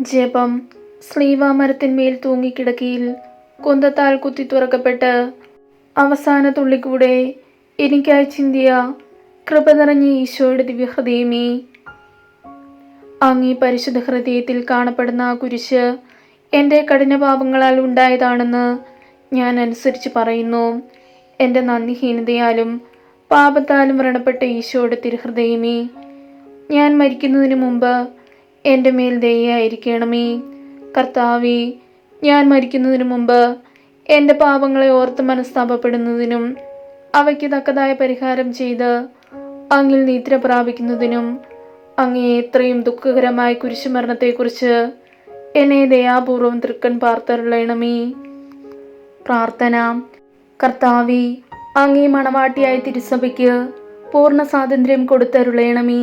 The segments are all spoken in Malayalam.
ജപം. ശ്രീവാമരത്തിന്മേൽ തൂങ്ങിക്കിടക്കിയിൽ കുന്തത്താൽ കുത്തി തുറക്കപ്പെട്ട് അവസാന തുള്ളിക്കൂടെ എനിക്കായി ചിന്തിയ കൃപ നിറഞ്ഞ ഈശോയുടെ ദിവ്യഹൃദയമേ. അങ്ങീ പരിശുദ്ധ ഹൃദയത്തിൽ കാണപ്പെടുന്ന ആ കുരിശ് എന്റെ കഠിനപാപങ്ങളാൽ ഉണ്ടായതാണെന്ന് ഞാൻ അനുസരിച്ച് പറയുന്നു. എന്റെ നന്ദിഹീനതയാലും പാപത്താലും വ്രണപ്പെട്ട ഈശോയുടെ തിരുഹൃദയമേ. ഞാൻ മരിക്കുന്നതിന് മുമ്പ് എന്റെ മേൽ ദയായിരിക്കണമേ കർത്താവേ ഞാൻ മരിക്കുന്നതിന് മുമ്പ് എന്റെ പാപങ്ങളെ ഓർത്ത് മനസ്താപപ്പെടുന്നതിനും അവയ്ക്ക് തക്കതായ പരിഹാരം ചെയ്ത് അങ്ങിൽ നിദ്ര പ്രാപിക്കുന്നതിനും അങ്ങേ എത്രയും ദുഃഖകരമായ കുരിശുമരണത്തെക്കുറിച്ച് എന്നെ ദയാപൂർവം തൃക്കൻ പാർത്തരുളയണമേ പ്രാർത്ഥന. കർത്താവി അങ്ങേ മണവാട്ടിയായി തിരുസഭയ്ക്ക് പൂർണ സ്വാതന്ത്ര്യം കൊടുത്തരുളയണമേ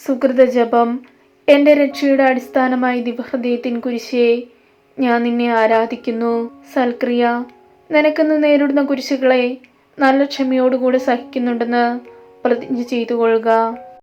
സുഹൃത ജപം എന്റെ രക്ഷയുടെ അടിസ്ഥാനമായി ദിവഹൃദയത്തിൻ കുരിശേ ഞാൻ നിന്നെ ആരാധിക്കുന്നു. സൽക്രിയ നിനക്കെന്ന് നേരിടുന്ന കുരിശുകളെ നല്ല ക്ഷമയോടുകൂടെ സഹിക്കുന്നുണ്ടെന്ന് പ്രതിജ്ഞ ചെയ്തു കൊള്ളുക